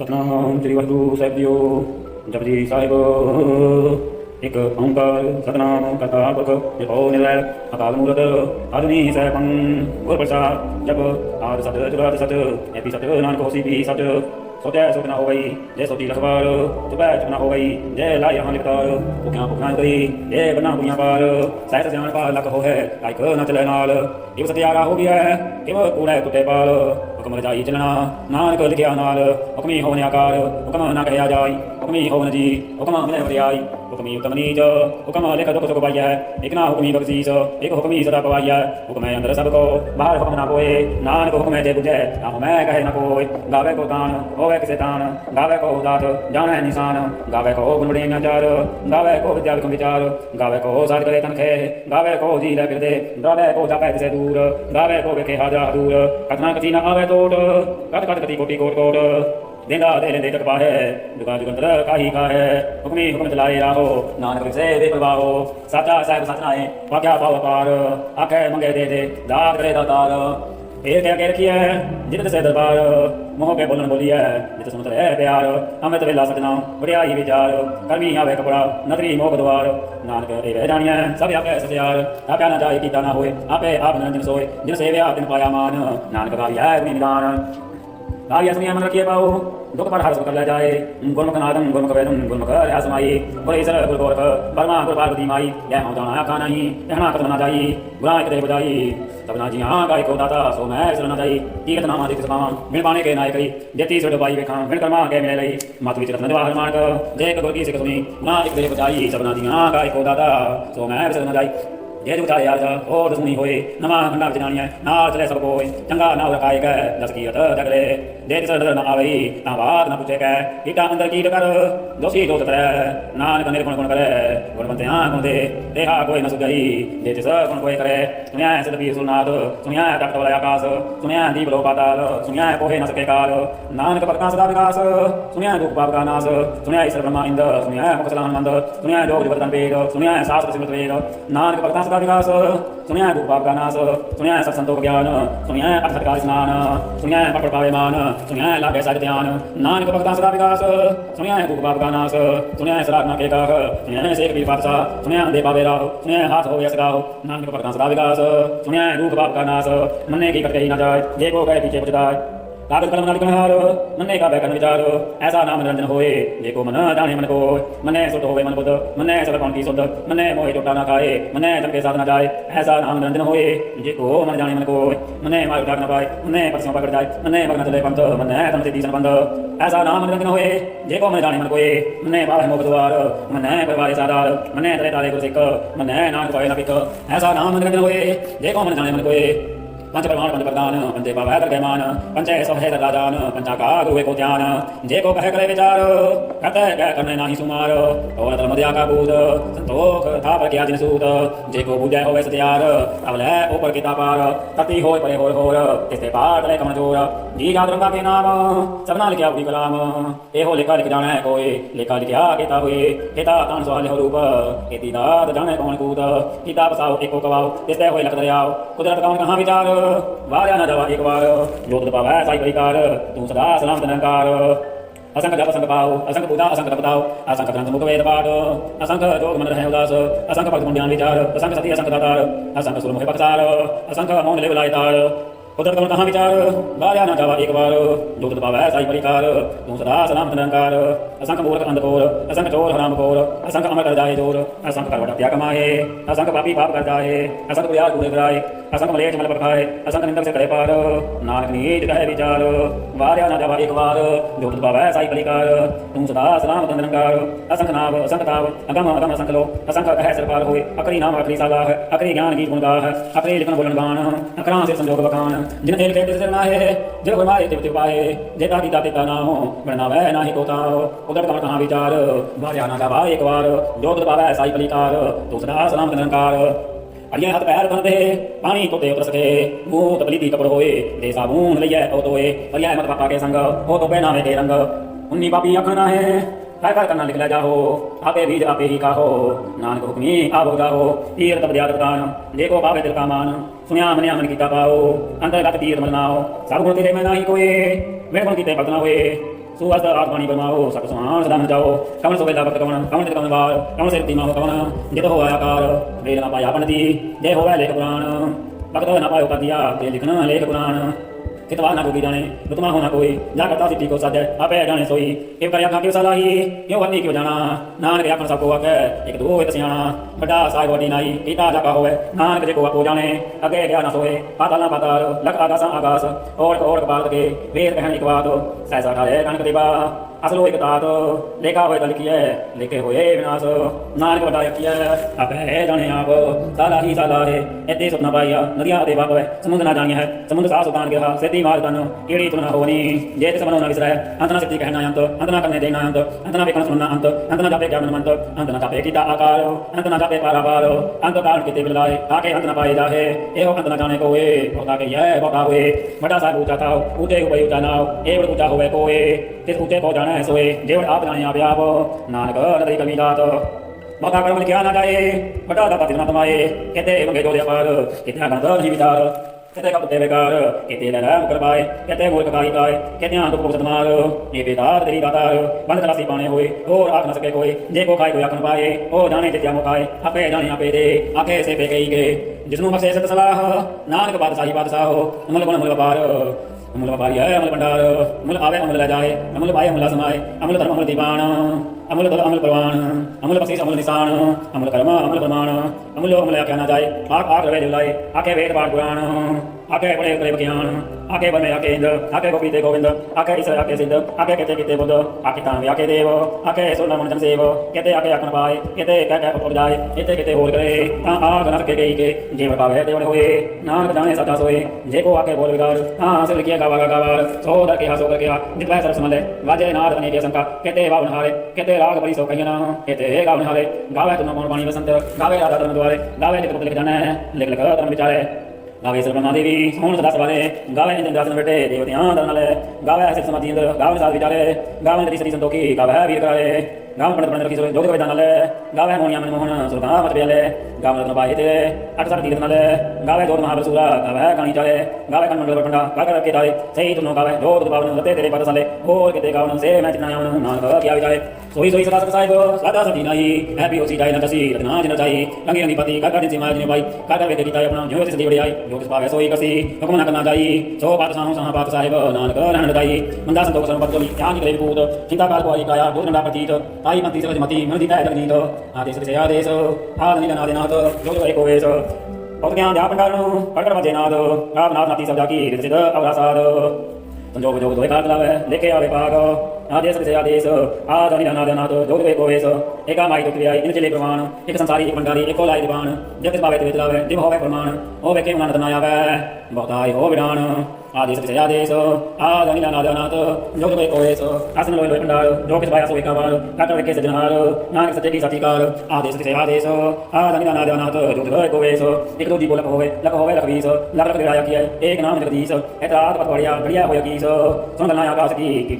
ਸਤਨਾਮ ਸ੍ਰੀ ਵਾਹਿਗੁਰੂ ਸਾਹਿਬ ਜੀਓ। ਜਪਜੀ ਸਾਹਿਬ, ਇੱਕ ਓੰਕਾਰ ਸਤਨਾਮ ਕਰਤਾ ਪੁਰਖ ਨਿਰਭਉ ਨਿਰਵੈਰ ਅਕਾਲ ਮੂਰਤ ਆਦਿਨੀ ਸੈਭੰ ਗੁਰ ਪ੍ਰਸਾਦ ਜਪ ਆਦ ਸਤ ਜੁਗਾਦ ਸਤ, ਐਪੀ ਸਤ, ਨਾਨਕ ਹੋਸੀ ਵੀ ਸਤ। ਸੋਤਿਆ ਸੁਖ ਹੋ ਗਈ ਜੇ ਸੋਤੀ ਲਖਵਾਰ ਤੁਬੈ ਚੁਕ ਹੋ ਗਈ ਜੇ ਲਾਇ ਹਾਂ ਲਿਖਤਾਰ ਭੁਖਿਆ ਭੁਖਾਂ ਕਰੀ ਇਹ ਬਨਾ ਬੁਈਆਂ ਪਾਰ ਸਹਿਤ ਸਿਆਣ ਪਾਰ ਲਖ ਹੋਏ ਕਾਇਕ ਨਾ ਚਲੇ ਨਾਲ ਇਹ ਸਤਿਆਰਾ ਹੋ ਗਿਆ ਕਿਵ ਕੂੜੇ ਕੁੱਤੇ ਪਾਲ ਹੁਕਮ ਰਜਾਈ ਚਲਣਾ ਨਾਨਕ ਲਿਖਿਆ ਨਾਲ ਹੁਕਮੀ ਹੋਵਨ ਆਕਾਰ ਹੁਕਮ ਨਾ ਕਹਿਆ ਜਾਈ ਹੁਕਮੀ ਹੋਵਨ ਜੀ ਹੁਕਮ ਮਿਲੇ ਵਰਿਆਈ ਹੁਕਮੀ ਉਤਮ ਨੀਚ ਹੁਕਮ ਲਿਖ ਦੁਖ ਸੁਖ ਪਾਈਐ ਇਕ ਨਾ ਹੁਕਮੀ ਬਖਸ਼ੀਸ ਇਕ ਹੁਕਮੀ ਸਦਾ ਪਵਾਈਐ ਹੁਕਮ ਹੈ ਅੰਦਰ ਸਭ ਕੋ ਬਾਹਰ ਹੁਕਮ ਨਾ ਕੋਏ ਨਾਨਕ ਹੁਕਮ ਹੈ ਜੇ ਬੁਝੈ ਨਾ ਮੈਂ ਕਹੇ ਨਾ ਕੋਈ ਗਾਵੇ ਕੋ ਤਾਨ ਹੋਵੇ ਕਿਸੇ ਤਾਨ ਗਾਵੇ ਕੋ ਦਾਤ ਜਾਣੈ ਨਿਸ਼ਾਨ ਗਾਵੇ ਕੋ ਗੁਣ ਬੜੀਆਂ ਚਾਰ ਗਾਵੇ ਕੋ ਵਿਦਿਆ ਵਿਕਮ ਵਿਚਾਰ ਗਾਵੇ ਕੋ ਸਾਧ ਕਰੇ ਤਨਖੇ ਗਾਵੇ ਕੋ ਜੀ ਲੈ ਫਿਰਦੇ ਗਾਵੇ ਕੋ ਜਾਪੈ ਕਿਸੇ ਦੂਰ ਗਾਵੇ ਕੋ ਵੇਖੇ ਹਾਜਾ ਦੂਰ ਕਥਨਾ ਕਥੀ ਨਾ ਆਵੇ ਟੋਟ ਕਤ ਕਤ ਕਤੀ ਕੋਟੀ देंगा दे लें तक पाए दुका दुकंतर का ही हुक्मी हुक्म चलाए राहो नानक से दे प्रभाहो साचा साहब साचनाए वाक्या पाव पार। आखे मंगे दे दे, दाग करे दातार एक क्या कह रखी है जित से दरबार। मोह के बोलन बोली है जित समुद्र है प्यार। हमें तो ला सकना बढ़िया ही विचार। कर्मी आवे कपड़ा, नगरी मोह द्वार। नानक रे वह जानिए सब आपे सत्यार। आपे ना जाए कीता ना होए, आपे आप निरंजन सोए। जिन सेव्या तिन पाया मान। नानक का है निदान। ਦੁਖ ਪਰ ਹਰਸ ਕਰ ਲੈ ਜਾਏ ਗੁਰਮੁਖ ਨਾਦਮ ਗੁਰਮੁਖ ਵੇਦਮ ਗੁਰਮੁਖ ਰਿਆ ਸਮਾਈ ਬੜੇ ਸਰ ਗੁਰ ਗੋਰਖ ਪਰਮਾ ਗੁਰ ਪਾਰਵਤੀ ਮਾਈ ਜੈ ਹਉ ਜਾਣਾ ਆਖਾ ਨਹੀਂ ਕਹਿਣਾ ਕਤ ਨਾ ਜਾਈ ਗੁਰਾਂ ਇੱਕ ਦੇ ਬਜਾਈ ਸਭਨਾ ਜੀ ਹਾਂ ਗਾਇ ਕੋ ਦਾਤਾ ਸੋ ਮੈਂ ਸਰਨ ਜਾਈ ਕੀਰਤ ਨਾਮਾ ਦੇ ਸਮਾਵਾ ਮਿਲ ਬਾਣੇ ਕੇ ਨਾਇ ਕਰੀ ਜੇਤੀ ਸੜ ਬਾਈ ਵੇਖਾਂ ਮਿਲ ਕਰਮਾ ਕੇ ਮਿਲੇ ਲਈ ਮਤ ਵਿੱਚ ਰਤਨ ਜਵਾਹਰ ਮਾਨਕ ਜੇ ਇੱਕ ਗੁਰ ਕੀ ਸਿੱਖ ਸੁਣੀ ਨਾ ਇੱਕ ਦੇ ਬਜਾਈ ਸਭਨਾ ਜੀ ਹਾਂ ਗਾਇ ਕੋ ਦਾਤਾ ਸੋ ਮੈਂ ਸਰਨ ਜਾਈ ਜੇ ਜੁ ਚਾਰੇ ਆਜਾ ਹੋਰ ਦਸਮੀ ਹੋਏ ਨਵਾਂ ਖੰਡਾ ਵਿੱਚ ਜਾਣੀਐ ਨਾਲ ਚਲੇ ਸਭ ਕੋਏ ਚੰਗਾ ਨਾਮ ਰਖਾਏ ਗਏ ਦਸ ਕੀ ਅਤ ਜਗਲੇ ਦੇ ਤਿਸ ਨਦਰ ਨਾ ਆਵਈ ਤਾਂ ਬਾਤ ਨਾ ਪੁੱਛੇ ਕੈ ਕੀਟਾ ਅੰਦਰ ਕੀਟ ਕਰ ਦੋਸੀ ਦੋਤ ਕਰੈ ਨਾਨਕ ਨਿਰਗੁਣ ਗੁਣ ਕਰੈ ਗੁਣਵੰਤਿਆ ਗੁਣ ਦੇ ਦੇਹਾ ਕੋਈ ਨ ਸੁਗਈ ਜੇ ਤਿਸ ਗੁਣ ਕੋਈ ਕਰੇ ਸੁਣਿਆ ਸਿਧ ਪੀਰ ਸੁਨਾਦ ਸੁਣਿਆ ਤਖਤ ਵਾਲਾ ਆਕਾਸ ਸੁਣਿਆ ਦੀਪ ਲੋ ਪਾਤਾਲ ਸੁਣਿਆ ਕੋਹੇ ਨ ਸਕੇ ਕਾਲ ਨਾਨਕ ਭਗਤਾਂ ਸਦਾ ਵਿਕਾਸ ਸੁਣਿਆ ਦੁਖ ਪਾਪ ਦਾ ਨਾਸ ਸੁਣਿਆ ਈਸ਼ਰ ਬ੍ਰਹਮਾ ਇੰਦ ਸੁਣਿਆ ਮੁਖ ਸਲਾਨ ਮੰਦ ਸੁਣਿਆ ਜੋਗ ਜਗਤਨ ਵੇਦ ਸੁਣਿਆ ਸਾਸਤ ਸਿਮਰਤ ਵੇਦ ਨਾਨਕ ਭਗਤਾਂ ਸਦਾ ਵਿਕਾਸ ਸੁਣਿਆ ਦੁਖ ਪਾਪ ਦਾ ਨਾਸ ਸੁਣਿਆ ਸਤ ਸੰਤੋਖ ਗਿਆਨ ਸੁਣਿਆ ਅਠ ਸਤਕਾਰ ਇਸਨਾਨ ਸੁਣਿਆ ਪੜ ਪਾਵੇ ਮਾਨ ਸੁਣਿਆ ਲਾਗੇ ਸਜ ਧਿਆਨ ਨਾਨਕ ਭਗਤਾਂ ਸਦਾ ਵਿਕਾਸ ਸੁਣਿਆ ਦੁਖ ਪਾਪ ਦਾ ਨਾਸ ਸੁਣਿਆ ਸਰਾਗਨਾ ਕੇ ਕਾਹ ਸੁਣਿਆ ਸੇਖ ਵੀ ਪਾਤਸ਼ਾ ਸੁਣਿਆ ਦੇ ਪਾਵੇ ਰਾਹ ਸੁਣਿਆ ਹਾਥ ਹੋਵੇ ਅਸਗਾਹ ਨਾਨਕ ਭਗਤਾਂ ਸਦਾ ਵਿਕਾਸ ਸੁਣਿਆ ਦੁਖ ਪਾਪ ਦਾ ਨਾਸ ਮੰਨੇ ਕੀ ਕਰਕੇ ਨਾ ਜਾਏ ਜੇ ਕੋ ਗਏ ਪੀਛੇ ਬਚਦਾਏ ਕਾਗਜ਼ ਕਲਮ ਨਾਲ ਕਨਹਾਰ ਮੰਨੇ ਕਾ ਬੈਕਨ ਵਿਚਾਰ ਐਸਾ ਨਾਮ ਨਿਰੰਜਨ ਹੋਏ ਜੇ ਕੋ ਮਨ ਜਾਣੇ ਮਨ ਕੋ ਮਨੇ ਸੁਧ ਹੋਵੇ ਮਨ ਬੁੱਧ ਮਨੇ ਸਭ ਕੌਣ ਕੀ ਸੁਧ ਮਨੇ ਮੋਹਿ ਟੋਟਾ ਨਾ ਖਾਏ ਮਨੇ ਜਮ ਸਾਧ ਨਾ ਜਾਏ ਐਸਾ ਨਾਮ ਨਿਰੰਜਨ ਹੋਏ ਜੇ ਕੋ ਮਨ ਜਾਣੇ ਮਨ ਕੋ ਮਨੇ ਮਾਰ ਉਠਾ ਨਾ ਪਾਏ ਮਨੇ ਪਰਸੋਂ ਪਕੜ ਜਾਏ ਮਨੇ ਮਗਨ ਚਲੇ ਪੰਥ ਮਨੇ ਤਨ ਤੇ ਦੀਸਨ ਬੰਦ ਐਸਾ ਨਾਮ ਨਿਰੰਜਨ ਹੋਏ ਜੇ ਕੋ ਮਨ ਜਾਣੇ ਮਨ ਕੋਏ ਮਨੇ ਬਾਹ ਮੋਗ ਦਵਾਰ ਮਨੇ ਪਰਵਾਰੇ ਸਾਦਾਰ ਮਨੇ ਤਰੇ ਤਾਰੇ ਗੁਰ ਸਿੱਖ ਮਨੇ ਨਾਨਕ ਪਾਏ ਨਾ ਪਿਕ ਐਸਾ ਨਾਮ ਨਿਰੰਜਨ ਹੋਏ ਜੇ ਕੋ ਮਨ ਜਾਣੇ ਮਨ ਕੋਏ पंचप्रमाण पंचप्रदान पंचे पावैत गयमान पंचे सभेत राजान पंचाका गुरुवे को ध्यान जे को कह करे विचार कहते कह करने नाही सुमार और तल मध्या का भूत संतोख था पर किया जिन सूत जे को बुझे होवे सत्यार अवल ऊपर की तापार तति होय परे होय होर इसते पार तले कमन ज़ोर जी जात रंगा के नाम सबना लिखा हुई कलाम ए हो लिखा लिख जाना कोई लिखा लिखा केता हुए केता तान सोहल हो रूप केती दात जाने कौन कूद किताब साव एको कवाओ इसते होय लख दरियाओ कुदरत कौन कहाँ विचार वाया न दवा एक बार योग तपा वै साई परिकार तू सदा सलाम तनकार असंग जप असंग पाओ असंग पूजा असंग तपताओ असंग ग्रंथ मुख वेद पाठ असंग जोग मन रहे उदास असंग भक्त मुंडियान विचार असंग सती असंग दातार असंग सुर मुहे पक्षार असंग मौन लेव लाय तार उधर कमल कहाँ विचार बाया न जावा एक बार लोक दबाव है साई परिकार तू सदा सलाम तनकार असंख मूर्ख अंधकोर असंख चोर हराम कोर असंख अमर कर जाए चोर असंख करवट त्याग कमाए असंख पापी पाप कर जाए असंख प्रयास गुण कराए असंग मलेच मल प्रभाय असंग निंदक से करे पार नानक नीच कहे विचार, वार्या ना जावा एक बार जो तुम बाबा साई पलिकार तुम सदा सलाम तंद्रंकार असंग नाव असंग ताव, अगम अगम असंग लो। असंग कहे सर पार होए, अकरी नाम अकरी सालाह अकरी ज्ञान की गुण गाह। अकरी लिखन बोलन बाण, अकरा से संजोग बखान। जिन देल के तिसर नाहे, जय गुरमाए तिव तिव पाए जय ताती ताते का नाहो गणना वह नाही कोता उदर कमर कहाँ विचार, वार्या ना जावा एक बार जो तुम बाबा साई पलिकार तुम सदा सलाम तंद्रंकार अड़िया हाथ पैर धनते पानी तो देव तरसते भूत बलिदी कपड़ होए देसा बून लइए ओ तोए फरिया मत पापा के संग हो तो बेना में के रंग। उन्नी पापी अखना है, काय काय करना निकला जाओ आपे बीज आपे ही कहो? नानक हुक्मी आवो जाओ तीर तब याद दान देखो पावे दिल का मान। सुनिया मन अमन की पाओ। अंतर्गत तीर मनाओ। सब गुण तेरे में ना ही कोई मेरे गुण की ते पतना हुए। ਸੋ ਅਸਤ ਆਤ ਬਾਣੀ ਬਰਮਾਓ ਸਕ ਸੁਹਾਨ ਸਦਾ ਜਾਓ ਕਮਨ ਸੋ ਬੇਦਾ ਬਕ ਕਮਨ ਕਮਨ ਤੇ ਕਮਨ ਵਾਰ ਕਮਨ ਸੇ ਤੀਮਾ ਕਮਨ ਜਿਤ ਹੋ ਆਕਾਰ ਮੇਰਾ ਪਾਇਆ ਆਪਣ ਦੀ ਜੇ ਹੋਵੇ ਲੇਖ ਪੁਰਾਣ ਭਗਤ ਨਾ ਪਾਇਓ ਕਦਿਆ ਤੇ ਲਿਖਣਾ ਲੇਖ ਪੁਰਾਣ कितवा ना गोगी जाने रुतमा होना कोई जा करता सिटी को साध्य आपे जाने सोई ये करया खाके साला यो वन्नी क्यों जाना नानक या फरसा को आके एक दो एक सियाणा बड़ा साई बॉडी नाई पीता जाका होवे नानक जे को को जाने अगे गया ना सोए पाता ना पाताल लग आकाश आकाश और और बात के वेद कहने की बात सहसा ठाए नानक देवा असलो एक एकतात लेखा होए तल किया, लेखे होए विनाश। नानक वटा किया, आप है जाने आप, साला ही साला है, ऐते सपना पाया नदियाँ ते बाप है समुद्र ना जानिया है, समुद्र सास उतान गिरा सेती मार तन, कीड़ी तुलना होनी जे समनो ना विसरा, अंतना सिद्धि कहना अंत, अंतना करने देना अंत, अंतना बेकन सुनना अंत, अंतना जापे ज्ञान मंत, अंतना जापे कीता आकार, अंतना जापे पारावार, अंत कारण किते बिलाए आके अंतना पाए जाहे, एहो अंतना जाने को ए होता के ये बता हुए, बड़ा सा ऊँचा था ऊँचे ऊपर ऊँचा नाव ऊँचा होवे को ए तिस ऊँचे को जाना ਸੋਏ, ਜੇ ਆਪ ਜਾਣੇ ਆਪ ਆਪ ਨਾਨਕ ਨਦਰੀ ਕਮੀ ਦਾਤ ਮਤਾ ਕਰਮ ਲਿਖਿਆ ਨਾ ਜਾਏ, ਵੱਡਾ ਦਾ ਪਤੀ ਨਾ ਤਮਾਏ ਕਿਤੇ ਮੰਗੇ ਜੋ ਦੇ ਕਿਤੇ ਅਗੰਦ ਨਹੀਂ ਵਿਚਾਰ। ਕਿਤੇ ਕਪ ਦੇਵੇ ਕਰ ਕਿਤੇ ਲੈ ਰਾਮ ਕਰਵਾਏ, ਕਿਤੇ ਮੋਰ ਕਕਾਈ ਕਾਏ ਕਿਤੇ ਆਂ ਦੁਖ ਸਤਮਾਰ। ਇਹ ਬੇਦਾਰ ਤੇਰੀ ਦਾਤਾਰ ਬੰਦ ਤਲਾਸੀ ਪਾਣੇ ਹੋਏ, ਹੋਰ ਆਖ ਨਾ ਸਕੇ ਕੋਈ। ਜੇ ਕੋ ਖਾਈ ਕੋਈ ਆਖਣ ਪਾਏ, ਉਹ ਜਾਣੇ ਜਿਤਿਆ ਮੁਕਾਏ ਆਪੇ ਜਾਣੇ ਆਪੇ ਦੇ ਆਖੇ ਸੇ ਪੇ ਗਈ ਗਏ। ਜਿਸਨੂੰ ਬਖਸ਼ੇ ਸਤ ਸਲਾਹ, ਨਾਨਕ ਬਾਦਸ਼ਾਹੀ ਬਾਦਸ਼ਾਹ ਅਮਲ ਗੁਣ ਅਮਲ ਵਪਾਰ। अमल पारिय अमल भंडार, अमल आवे, अमल जाए अमल पाए, अमल समाए, अमल धर्म अमल दीपाना। अमूल बल अमल प्रमाण अमल पशीष अमूल निशान अमल कर्म अमूल प्रमाण अमूल्य अमूल क्या ना जाए, आख आख रवे दिलाए आखे वेद पाठ पुराण, आखे बड़े प्रेम ज्ञान, आखे बने आखे इंद्र, आखे गोपीते गोविंद, आखे ईश्वर, आखे सिद्ध, आखे कहते किते बुद्ध, आखे तांग आखे देव, आखे सोना मन सेव कहते आखे आखन पाए कहते कह कह पकड़ जाए कहते कहते होल करे, ता आग नर के गई के, जीव पावे देवन होए, नानक जाने सदा सोए, जे को आखे बोल विकार, ता हासिल किया गावा गावा सो डर के हासो कर के जितवा सर्व समले वाजे नाद अनेक शंका कहते भाव नहारे कहते राग बड़ी सो कहिए ना कहते हे गाँव निहारे गावे तुम मोर पानी बसंत गावे राधा धर्म द्वारे गावे लिख लिख जाना है लिख लिख धर्म विचारे गावे सर्वना देवी सोहन सदा सवाले गावे इंद्र दासन बैठे देवतियाँ दरनल गावे सिर समाधि इंद्र गावे साथ विचारे गावे तेरी सरी संतोखी गावे वीर कराले गाव पंडित पंडित रखी सुरे जोगे दानल गावे मोनिया मन मोहन सुरगा मत बेले गावे रत्न बाहे ते अठ सर तीर्थ नल गावे जोत महाबसुरा गावे गाणी चाले गावे कन मंडल पंडा गावे रखे दाले सही तुनो गावे जोत बावन रते तेरे पद सले और किते गावन से मैं चिनाया मन नानक क्या विचारे ਆਵਨ ਨਾਨਕ ਕੀ ਸੋਈ ਸੋਈ ਸਦਾ ਸਤ ਸਾਹਿਬ ਸਦਾ ਸਦੀ ਨਾਈ ਹੈ ਵੀ ਉਸੀ ਜਾਈ ਨਾ ਤਸੀ ਰਤਨਾ ਜਿਨ ਚਾਈ ਰੰਗੀ ਰੰਗੀ ਪਤੀ ਕਾਕਾ ਜਿਨ ਸਿਮਾ ਜਿਨ ਬਾਈ ਕਾਕਾ ਵੇ ਤੇਰੀ ਤਾਈ ਆਪਣਾ ਜੋ ਤਿਸ ਦੀ ਵਡਿਆਈ ਪਾਵੇ ਸੋਈ ਕਸੀ ਹੁਕਮ ਨਾ ਕਰਨਾ ਜਾਈ ਸੋ ਬਾਤ ਸਾਹੋਂ ਸਾਹ ਬਾਤ ਸਾਹਿਬ ਨਾਨਕ ਰਹਿਣ ਦਦਾਈ ਮੰਦਾ ਸੰਤੋਖ ਸਰਮ ਪਤਲੀ ਧਿਆਨ ਨਿਕਲੇ ਪੂਤ ਚਿੰਤਾ ਕਾਲ ਕੋਈ ਕਾਇਆ ਬਹੁਤ ਨੰਦਾ ਆਈ ਮੰਤੀ ਸਰਜ ਮਤੀ ਮਨ ਦੀ ਤੈ ਜਗਜੀਤ ਆਦੇਸ ਸੇ ਆਦੇਸ ਆਦਨੀ ਦਾ ਨਾਦੇ ਨਾਦ ਜੋ ਜੋ ਏਕੋ ਵੇਸ ਗਿਆਨ ਜਾ ਪੰਡਾਰ ਨੂੰ ਪੜਕੜ ਵਜੇ ਨਾਦ ਰਾਮ ਨਾਥ ਨਾਤੀ ਸਬਦਾ ਕੀ ਰਿਤ ਸਿਧ ਅਵਰਾ ਸੰਜੋਗ ਜੋਗ ਦੋਏ ਕਾਲ ਲਾਵੇ ਲੇਕੇ ਆਵੇ ਪਾਗ आदेश विषय आदेश आदि अनादनाथ दोग वे कोवेश एका माई तो क्रिया इन चले प्रमाण एक संसारी एक भंडारी एको लाई दिवान जगत भावे तिवित लावे दिव होवे प्रमाण होवे के मन तनायावे बहुताय हो विधान आदि सति सयादेश आदि नादनाथ जोग लोय ओएस आसन लोय लोय पंडार जोग सभाया सोय कावार काट रखे सजनहार नानक सत्य की किया एक नाम जगदीश ऐतरात पतवड़िया बढ़िया होय कीस सुन लना आकाश की की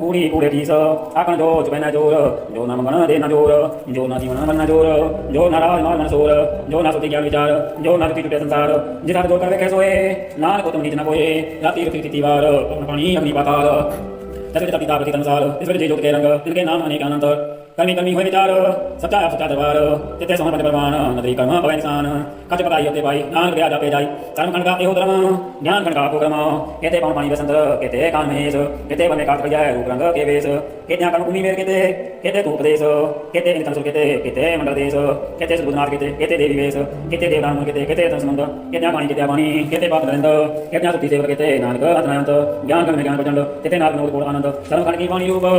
पूरी पूरे रीस आकन जो जुबैना ज़ोर जो नाम गण देना ज़ोर जो ना जीवन बनना ज़ोर जो नाराज़ मान मनसोर जो ना सुति ज्ञान विचार जो ना सुति संसार जिधर जो कर कैसो ਹੋਏ ਨਾਨਕ ਉਤਮ ਨੀਤ ਨਾ ਕੋਏ ਰਾਤੀ ਰਤੀ ਤਿਤੀ ਵਾਰ ਪਵਨ ਪਾਣੀ ਅਗਨੀ ਪਾਤਾਲ ਤਸਵਿਰ ਤਪਿਤਾ ਪ੍ਰਤੀਤ ਅਨੁਸਾਰ ਇਸ ਵੇਲੇ ਜੋਤ ਕੇ ਰੰਗ ਤਿਨ ਕੇ ਨਾਮ ਅਨੇਕ ਅਨੰਤ कर्मी कर्मी हुए विचार सच्चा आप सच्चा दरबार तिथे सोहन पद परवान नदरी कर्म भव इंसान खच पकाई होते पाई ज्ञान क्रिया जापे जाई कर्म खंड का एहो धर्म ज्ञान खंड का को क्रम केते पाण पानी बसंत केते कान महेश केते बने काट गया रूप रंग के वेश केते कर्म भूमि मेर केते केते तू उपदेश केते इन कंसुर केते केते मंडल देश केते सुबुधनाथ केते केते देवी वेश केते देवदान केते केते तंसनंद केते पाणी केते वाणी केते पाप नरेंद्र केते सुखी सेवक केते नानक अतनायंत ज्ञान कर्म ज्ञान प्रचंड केते नाग नोद कोण आनंद सर्व खंड की वाणी रूप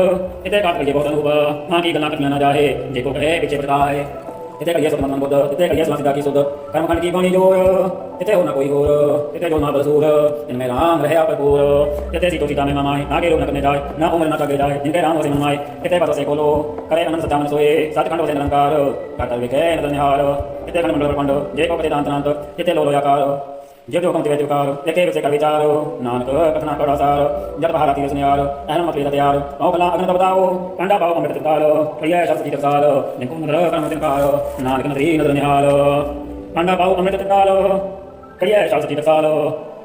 केते काट के बहुत अनुभव माँ की गला नाटक में ना जाए जेको कहे पीछे बताए इतने करिए सुमन बुद्ध इतने करिए सुमन सिद्धा की सुध। कर्मखंड की बाणी ज़ोर इतने हो ना कोई और इतने जो ना बसूर इनमें राम रहे आप पूर। इतने सीतो सीता में मामाए आगे लोग न करने जाए, ना उम्र न कगे जाए, जिनके राम से मनमाए इतने पता से खोलो, करे अनंत सत्यानंद सोए सचखंड से निरंकार। कर्तव्य के निरनिहार इतने खंड मंडल प्रखंड जय को पति दांत इतने लो लोयाकार जब जो कमते विकार जके विषय कर विचार नानक कथना कड़ा सार जट पहाड़ा तीरस नियार अहन मत लेता तैयार औ कला अग्न बताओ कंडा पाओ अमृत तिरकार प्रिय शास्त्र की करसार निकुंद कर्म तिरकार नानक नदरी नदर निहार कंडा पाओ अमृत तिरकार प्रिय शास्त्र की करसार